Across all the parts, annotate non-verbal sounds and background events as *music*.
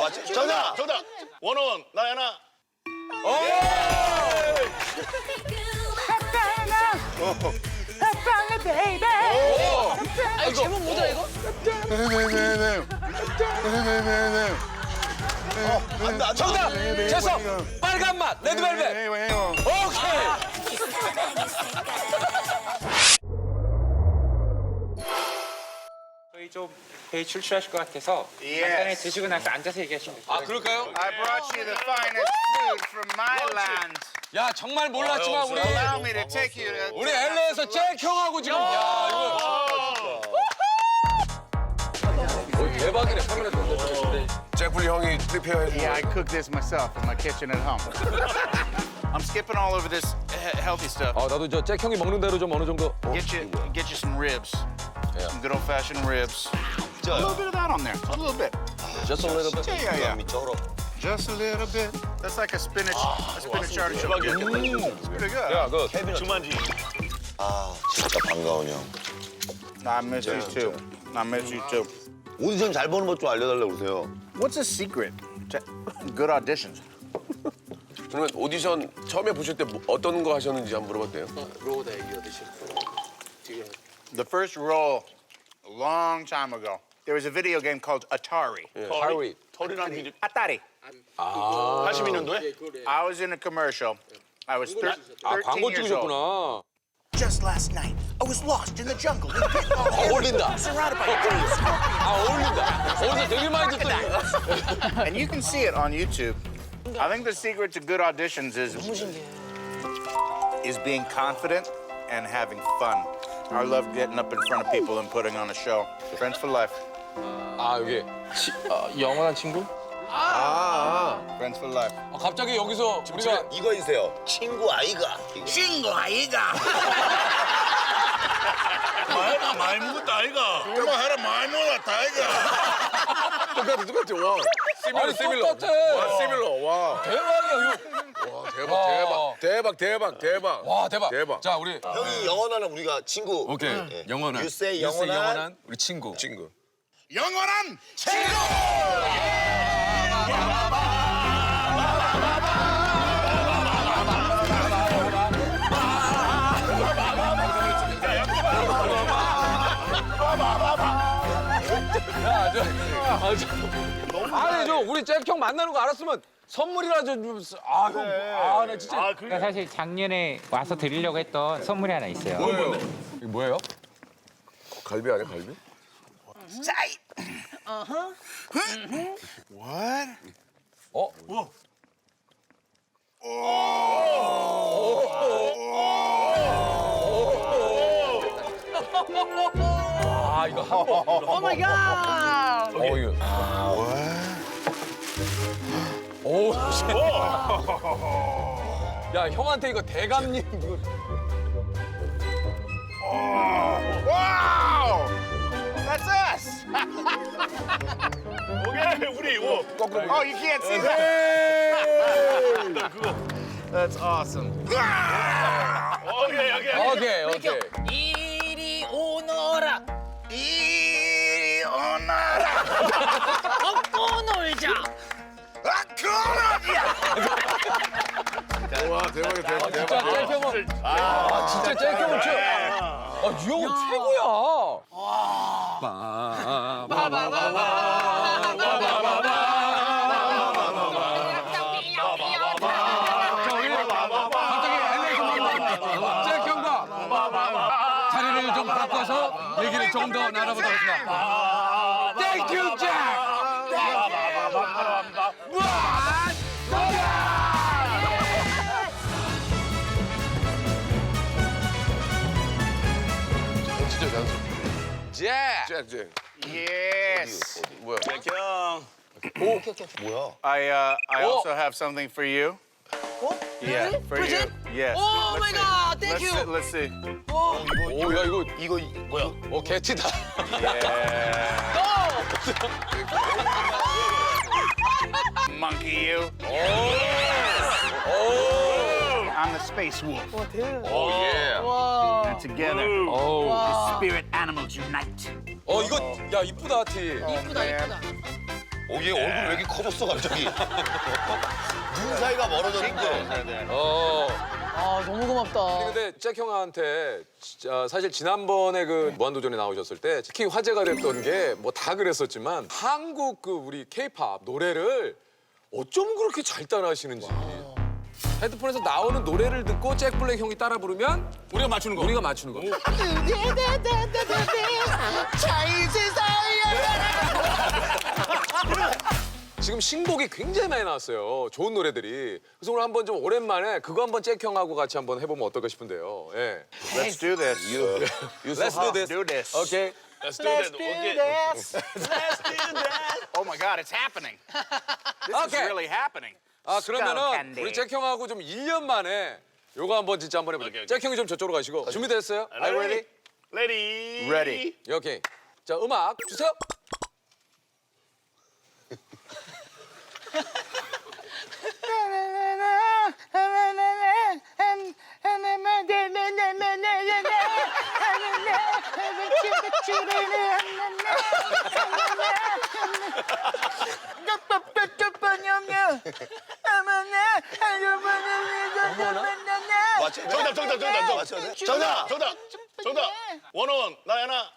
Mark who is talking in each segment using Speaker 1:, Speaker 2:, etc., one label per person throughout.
Speaker 1: 맞지? 정답! 정답! 원원, 나야나.
Speaker 2: 아, 제목 뭐더라 이거?
Speaker 1: 안돼, 안 돼.
Speaker 3: 정답! 재성! 빨간 맛! 레드벨벳! 오케이!
Speaker 4: 좀 회의 출출하실 것 같아서 간단히 드시고 나서 앉아서 얘기하시면 돼요.
Speaker 3: 아, 그럴까요?
Speaker 5: I brought you the finest food from my land.
Speaker 3: 야, 정말 몰랐지만 우리
Speaker 5: Allow me to take you to.
Speaker 3: 우리 LA에서 잭 형하고 지금 야, 이거 오, 대박이네. 카메라 던져주는데.
Speaker 6: 잭플리 형이 프리페어 해준
Speaker 5: Yeah, I cook this myself in my kitchen at home. I'm skipping all over this he- healthy stuff.
Speaker 3: 아, 나도 저 잭 형이 먹는 대로 좀 어느 정도
Speaker 5: Get you, get you some ribs. Some good old-fashioned ribs. A little bit of that on there. A little bit.
Speaker 1: Just a little bit.
Speaker 5: Yeah, yeah, yeah.
Speaker 1: 미쳐로.
Speaker 5: Just a little bit. That's like a spinach, a spinach artichoke. It's pretty good.
Speaker 3: 야, 그
Speaker 1: 주만지. 아, 진짜 반가운 형.
Speaker 5: I miss you too. I miss you too.
Speaker 1: 오디션 잘 보는 법 좀 알려달라고 그러세요.
Speaker 5: What's the secret to good auditions?
Speaker 6: 그러면 오디션 처음에 보실 때 뭐- 어떤 거 하셨는지 한번 물어봤대요.
Speaker 5: The first role, a long time ago, there was a video game called Atari.
Speaker 3: 하위.
Speaker 1: 털이랑 비리.
Speaker 5: Atari.
Speaker 1: 82년도에?
Speaker 5: I was in a commercial. I was thir- 13
Speaker 3: 아, 광고
Speaker 5: years old.
Speaker 3: 찍으셨구나.
Speaker 5: Just last night, I was lost in the jungle. with big long *laughs* hair,
Speaker 3: 어울린다.
Speaker 5: surrounded by giant scorpions.
Speaker 3: 아, 어울린다. 어디서 되게 *laughs* 많이 듣더니.
Speaker 5: And *laughs* you can see it on YouTube. I think the secret to good auditions is is being confident and having fun. I love getting up in front of people and putting on a show. Friends for life.
Speaker 3: 아, 여기.
Speaker 4: 영원한 친구?
Speaker 5: Friends for life.
Speaker 3: 아, 갑자기 여기서 우리가
Speaker 1: 이거 있어요. 친구 아이가.
Speaker 5: 친구 아이가.
Speaker 1: 말해라, 많이 먹었다 아이가. 그만 해라, 많이 먹었다 아이가.
Speaker 6: 똑같아, 똑같아. 와. 시밀러, 시밀러.
Speaker 3: 똑같아.
Speaker 6: 와, 시밀러. 와.
Speaker 3: 대박이야, 이거.
Speaker 6: 와, 대박,
Speaker 3: 와.
Speaker 6: 대박. 대박, 대박, 대박.
Speaker 3: 와, 대박.
Speaker 6: 대박.
Speaker 3: 자, 우리
Speaker 1: 형이 영원하는 우리가 친구.
Speaker 3: 오케이.
Speaker 1: 예.
Speaker 3: 영원한.
Speaker 1: Say 영원한.
Speaker 3: 영원한 우리 친구.
Speaker 6: 친구.
Speaker 5: 영원한
Speaker 3: 야, 저, 아, 저, 아니, 저, 우리 잭형 만나는 거 알았으면 선물이라도 좀, 쓰- 아, 형, 아, 나 진짜.
Speaker 4: 그러니까 사실 작년에 와서 드리려고 했던 선물이 하나 있어요.
Speaker 6: 뭐예요?
Speaker 3: 이게 뭐예요?
Speaker 6: 갈비 아니야, 갈비?
Speaker 5: What?
Speaker 3: 어? 아, 이거 한 번. 오 마이 갓! 어, 이거. 오, 씨. 야, 형한테 이거 대감님. 이거.
Speaker 5: That's us!
Speaker 1: 오케이, 우리 이거.
Speaker 5: Oh, you can't see that. That's awesome.
Speaker 1: 오케이, 오케이.
Speaker 3: 오케이, 오케이.
Speaker 6: 와, 대박이야, 대박,
Speaker 3: 진짜
Speaker 6: 대박.
Speaker 3: 잭형은. 아, 진짜 잭형은 최. 아, 이 형은 최고야. 자, 우리 갑자기 LA 잭형과 자리를 좀 바꿔서 얘기를 좀 더 나눠보도록 하겠습니다.
Speaker 5: Yes.
Speaker 6: 뭐야?
Speaker 1: 형. 뭐야?
Speaker 5: I uh, I
Speaker 3: Oh.
Speaker 5: also have something for you. Yeah, for
Speaker 2: Present?
Speaker 5: you. Yes.
Speaker 2: Oh
Speaker 5: Let's
Speaker 2: my
Speaker 5: see.
Speaker 2: God, thank
Speaker 5: let's
Speaker 2: you.
Speaker 5: See, let's see.
Speaker 3: 오, 야, 이거,
Speaker 1: 이거 뭐야?
Speaker 3: 어, 개티다. *laughs*
Speaker 5: Monkey, you.
Speaker 3: 오,
Speaker 5: I'm the space wolf.
Speaker 3: 오, 예.
Speaker 5: And together,
Speaker 3: 오.
Speaker 5: spirit animals unite.
Speaker 3: 어, 이거, 야, 이쁘다, 티.
Speaker 2: 이쁘다 이쁘다
Speaker 7: 오, 얘 얼굴 왜 이렇게 커졌어, 갑자기? *laughs* 눈 사이가 멀어졌는데.
Speaker 3: 어.
Speaker 2: 아 너무 고맙다.
Speaker 3: 근데 잭 형한테 진짜 사실 지난번에 그 무한도전에 나오셨을 때 특히 화제가 됐던 게 뭐 다 그랬었지만 한국 그 우리 케이팝 노래를 어쩜 그렇게 잘 따라하시는지. 헤드폰에서 나오는 노래를 듣고 잭 블랙 형이 따라 부르면
Speaker 1: 우리가 맞추는 거.
Speaker 3: 우리가 맞추는 거. 지금 신곡이 굉장히 많이 나왔어요. 좋은 노래들이. 그래서 오늘 한번 좀 오랜만에 그거 한번 잭 형하고 같이 한번 해보면 어떨까 싶은데요. 예.
Speaker 5: Let's do this.
Speaker 3: Let's do this.
Speaker 5: Do this.
Speaker 3: 오케이.
Speaker 1: Let's do that. 오케이.
Speaker 5: Oh my God, it's happening. This is
Speaker 3: Okay.
Speaker 5: really happening.
Speaker 3: 아 그러면은. 우리 잭 형하고 좀 1년 만에 요거 한번 진짜 한번 해보자.
Speaker 1: 오케이, 오케이.
Speaker 3: 잭 형이 좀 저쪽으로 가시고 준비됐어요? Are you ready?
Speaker 1: Ready.
Speaker 5: Ready.
Speaker 3: 오케이. 자 음악 주세요. *laughs*
Speaker 7: 맞춰.
Speaker 1: 정답, 정답, 정답.
Speaker 7: 맞춰야 돼?
Speaker 1: 정답, 정답, 정답. 원원 나야나.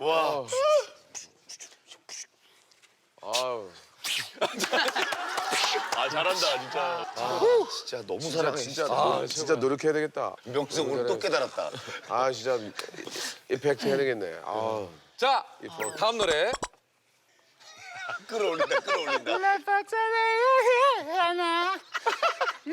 Speaker 7: 와.
Speaker 3: 아유. *laughs*
Speaker 1: 아 잘한다 진짜.
Speaker 7: 진짜 너무 사랑해.
Speaker 6: 진짜
Speaker 7: 진짜.
Speaker 6: 노, 진짜 노력해야 되겠다.
Speaker 7: 명수 오늘 또 깨달았다.
Speaker 6: 아 진짜 이펙트 해야 되겠네. 아.
Speaker 3: 자 다음 노래. *laughs*
Speaker 7: 끌어올린다, 끌어올린다.
Speaker 2: 아 *laughs*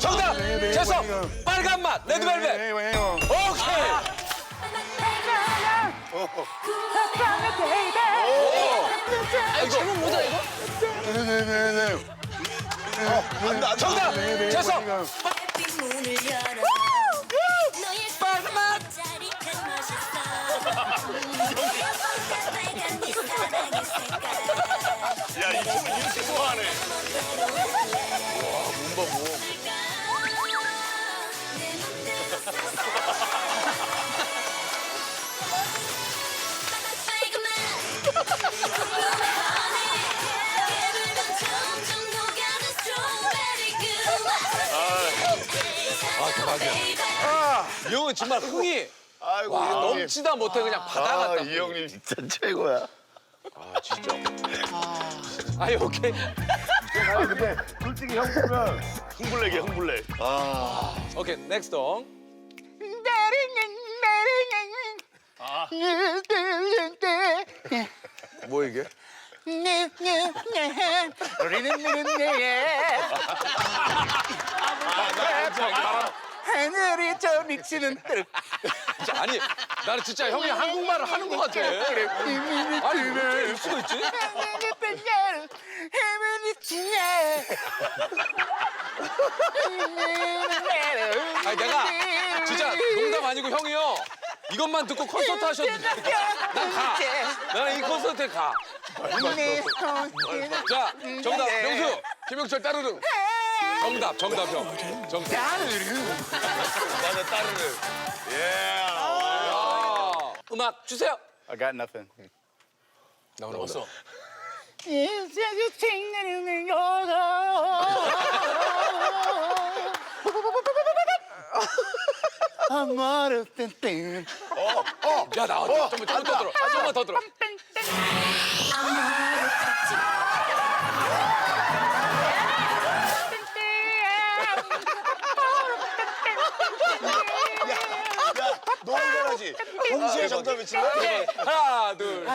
Speaker 3: 정답. 재성. 빨간 맛. 레드벨벳. 오케이.
Speaker 2: 아 제목 뭐더라 이거?
Speaker 3: 정답. 재성.
Speaker 1: 야이 친구 이 친구 하네.
Speaker 8: 내 맘대로 싹싹 빨간 맛 궁금해 깨물면 점점 녹아든 스트로베리 그 맛.
Speaker 3: 이 형은 정말 흥이
Speaker 7: 아이고,
Speaker 3: 와,
Speaker 7: 이 형님.
Speaker 3: 넘치다 못해 그냥 바다
Speaker 7: 아,
Speaker 3: 같다.
Speaker 7: 이 형님 진짜 최고야.
Speaker 3: 아니 오케이.
Speaker 1: 흥블랙이 흥블랙.
Speaker 3: 오케이 넥스트 동.
Speaker 6: 뭐 이게?
Speaker 5: 하늘이 저 미치는 뜻.
Speaker 3: 아니 나는 진짜 형이 한국말을 하는 것 같아. 아니 왜일 수가 있지? 아니 내가 진짜 농담 아니고 형이요. 이것만 듣고 콘서트 돼. 난 가. 나는 이 콘서트에 가. 자 정답 명수 김영철 따르릉. 정답 정답 형. 정답.
Speaker 1: 맞아 따르는. 예.
Speaker 3: 아, 음악 주세요.
Speaker 5: I got nothing.
Speaker 3: 나오나 보다.
Speaker 5: 아마르 땡땡.
Speaker 3: 야 나왔다. 좀만 좀만 더 들어. 아, 좀만 더 들어.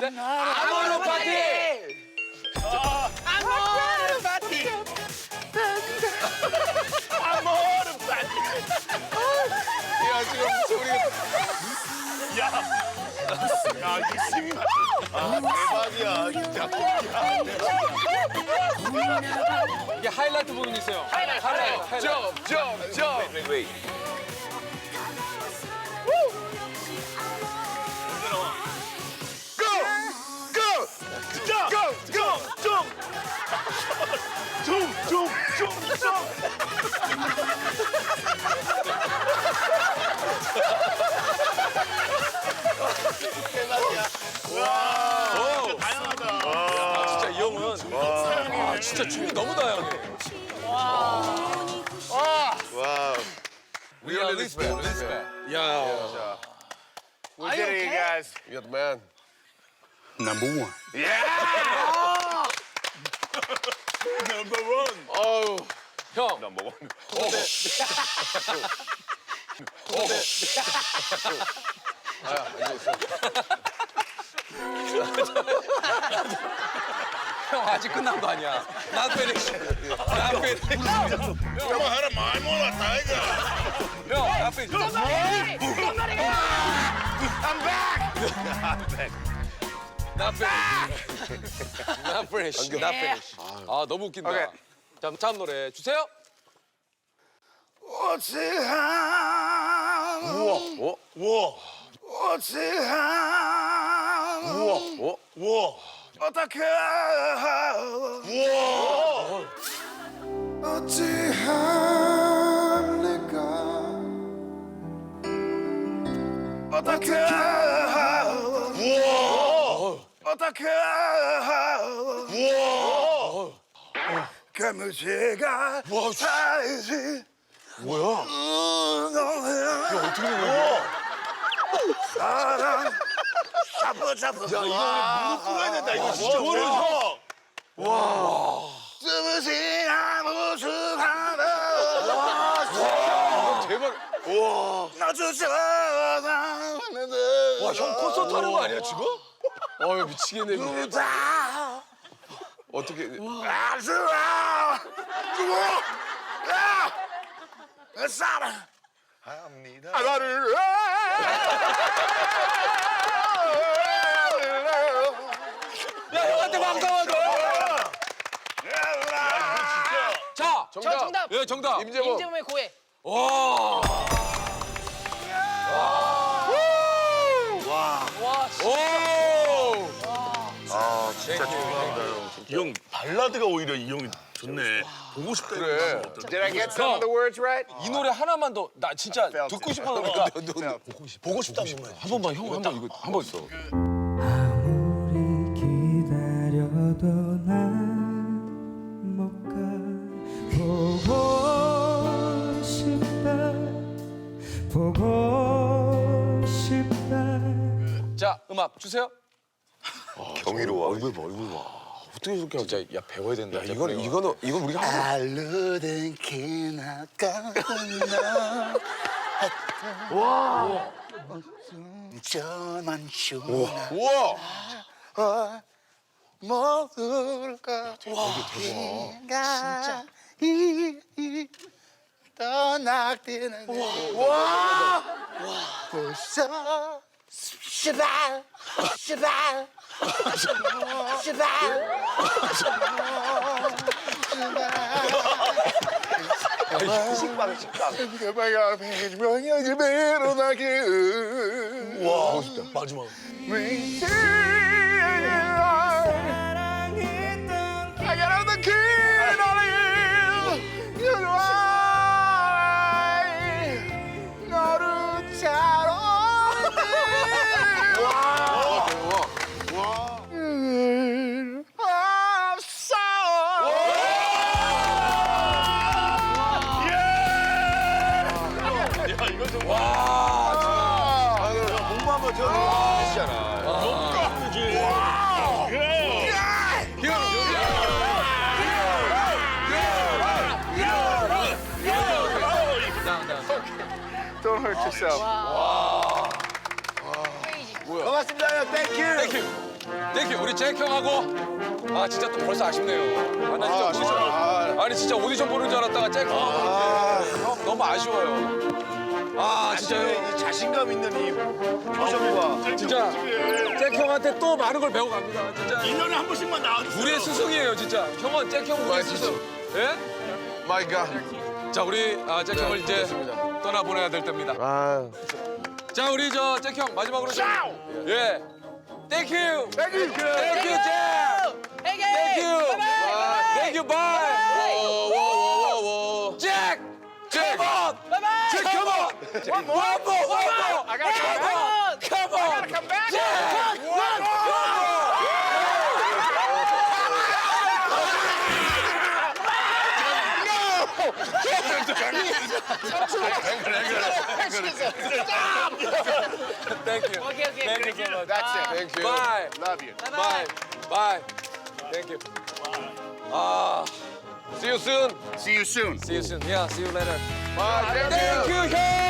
Speaker 7: 네. 셋.
Speaker 3: 아모르 파티. 아모르 파티.
Speaker 2: 아모르 *laughs* 파티. 야 지금 소리. 야.
Speaker 7: 야 이승이 아 대박이야 진짜.
Speaker 3: 이게 하이라이트 부분 있어요. 하이라이트. 하이라이트.
Speaker 6: 점점점
Speaker 3: 진짜 이 형은 아, 진짜 춤이 너무 다양해.
Speaker 7: 와.
Speaker 3: We are respect. respect. 야.
Speaker 5: We did it, you guys.
Speaker 6: You're the man.
Speaker 5: Number one.
Speaker 1: Number one.
Speaker 6: 어우.
Speaker 3: 형. 형 아직 끝난 거 아니야. 나 페니시. 나 페니시.
Speaker 1: 엄마 하나 많이 먹었다 타이거.
Speaker 3: 형, 나 페니시. 나 페니시. 나 페니시. 나 페니시. 아 너무 웃긴다.
Speaker 5: 오케이.
Speaker 3: 자, 다음 노래 주세요.
Speaker 5: 어찌한
Speaker 6: 어?
Speaker 1: 우와.
Speaker 5: 어찌한
Speaker 6: 어?
Speaker 1: 우와.
Speaker 5: 어떻게
Speaker 1: 우와.
Speaker 5: 어떻게
Speaker 1: 우와.
Speaker 5: 그무지가 살지
Speaker 1: 뭐야?
Speaker 5: 어떻게 된 거야? 사랑 잡아 잡아
Speaker 1: 야, 이거 꿇어야 된다. 이거 진짜.
Speaker 5: 뭐,
Speaker 1: 형.
Speaker 5: 스무시 아무수하다
Speaker 3: 대박.
Speaker 5: 나 주저하는데
Speaker 3: 와, 형 콘서트 하는 거 아니야 지금?
Speaker 6: 어우 미치겠네.
Speaker 5: 누다
Speaker 6: 어떻게?
Speaker 5: 아수아 누구 야 사랑
Speaker 7: 합니다.
Speaker 5: 나를
Speaker 3: 야, 형한테 망상하죠. 자,
Speaker 2: 저 정답.
Speaker 3: 예, 정답.
Speaker 6: 임재범.
Speaker 2: 임재범의 고해.
Speaker 3: 와.
Speaker 2: 와,
Speaker 7: 진짜 죄송합니다 형.
Speaker 1: 이형 발라드가 오히려 이 형이 좋네. 보고 싶다.
Speaker 6: 그래.
Speaker 1: 이거
Speaker 5: Did I get some of the words right?
Speaker 3: 이 노래 하나만 더 나 진짜 듣고. 싶어서 그러니까
Speaker 1: 보고 싶다는 거야.
Speaker 3: 한 번만 형 한번 이거 한번 있어.
Speaker 9: 아무리 기다려도 난못가 보고 싶다 보고 싶다
Speaker 3: 자, 음악 주세요.
Speaker 7: 경이로워. 얼굴 봐 얼굴 봐.
Speaker 3: 어떻게 저렇게 진짜 야 배워야 된다.
Speaker 6: 이거는 이거는 이건 우리가 한
Speaker 5: 알루든 기나가나 저만 슈나.
Speaker 6: 우와.
Speaker 5: 모두가 진짜 떠나기는 와. 벌써 시발 시발 시발 식빵 식빵 그마야 백명이 배로나기
Speaker 1: 와, 보고 싶다. 마지막.
Speaker 5: I Don't hurt yourself. 고맙습니다. Thank you.
Speaker 3: 땡큐. 땡큐. 우리 잭 형하고 아 진짜 또 벌써 아쉽네요. 아, 나 진짜 오디션 아니 진짜 오디션 보는 줄 알았다가 잭 형하고 형 너무 아쉬워요. 아 진짜요?
Speaker 7: 이 자신감 있는 이 표정과
Speaker 3: 진짜 잭 형한테 또 많은 걸 배워갑니다. 진짜
Speaker 1: 2년에 한 번씩만 나와주세요.
Speaker 3: 우리의 스승이에요, 진짜. 형은 잭 형 우리의 스승. 예?
Speaker 6: 마이 갓.
Speaker 3: 자 우리 아, 잭 형을 이제
Speaker 6: 그렇습니다.
Speaker 3: 떠나 보내야 될 때입니다.
Speaker 6: 아.
Speaker 3: 자 우리 저 잭 형 마지막으로 좀 예. 땡큐. 땡큐. 땡큐 잭. 땡큐. 땡큐 바이.
Speaker 6: 워워워워워.
Speaker 3: 잭. 잭. 컴온. 잭 컴온. More. One more. Thank you.
Speaker 2: 오케이 오케이.
Speaker 3: Thank you so much.
Speaker 5: That's it.
Speaker 6: Thank you.
Speaker 3: Bye.
Speaker 5: Love you.
Speaker 3: Bye. Bye. Thank you. 아,
Speaker 6: See you soon.
Speaker 5: See you soon.
Speaker 3: see you soon. Yeah, see you later.
Speaker 6: Bye.
Speaker 3: Thank you, 형.